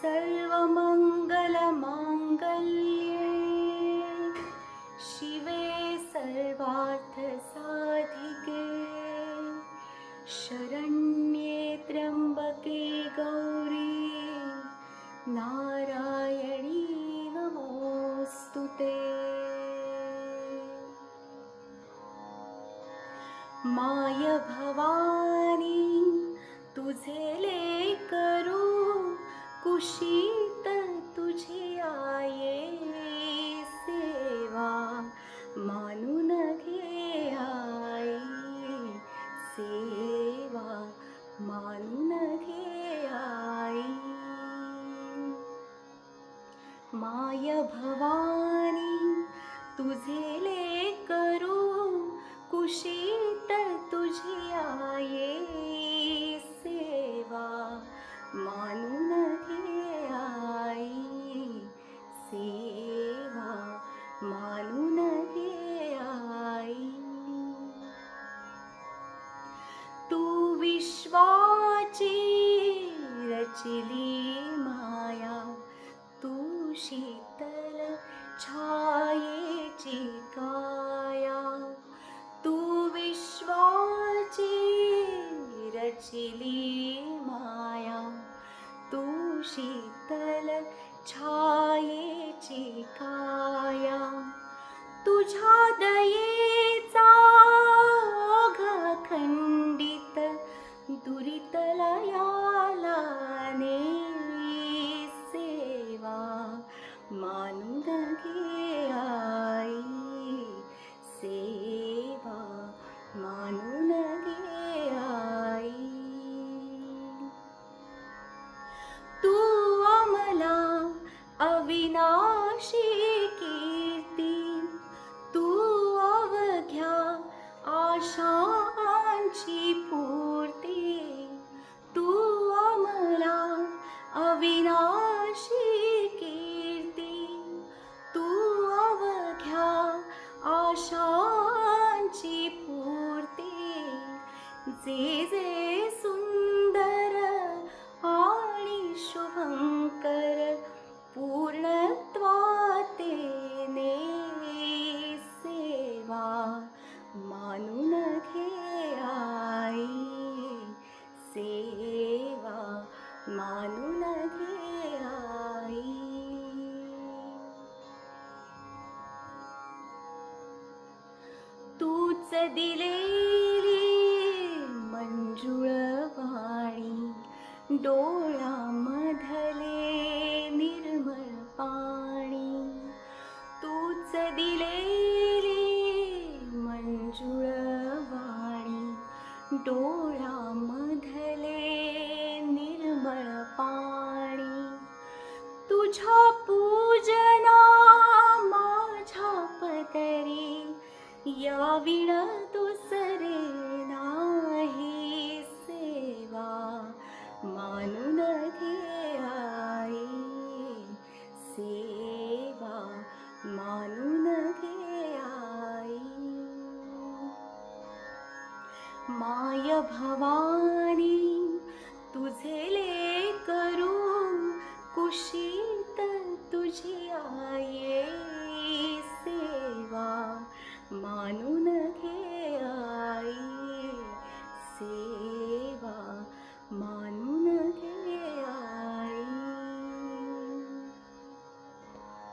सर्वमङ्गलमाङ्गल्ये शिवे सर्वार्थसाधिके शरण्ये त्र्यम्बके गौरी नारायणी नमोऽस्तु ते। माय भवानी तुझे कुशीत तुझी आये सेवा मानून घे आई सेवा मानून घे आई। माय भवानी तुझे ले करू कुशी रचिली माया तू शीतल छायेची काया तू विश्वाची रचिली माया तू शीतल छायेची काया तुझ्या दयेचा आशांची पूर्ती. तू आम्हाला अविनाशी कीर्ती. तू अवघ्या आशांची पूर्ती. जे जे तूच दिलेली मंजुळ वाणी डोळ्यामधले निर्मळ पाणी. तूच दिलेली मंजुळ वाणी डोळ्यामधले निर्मळ पाणी. तुझ्या भवानी तुझे ले करू कुशीत तुझी आई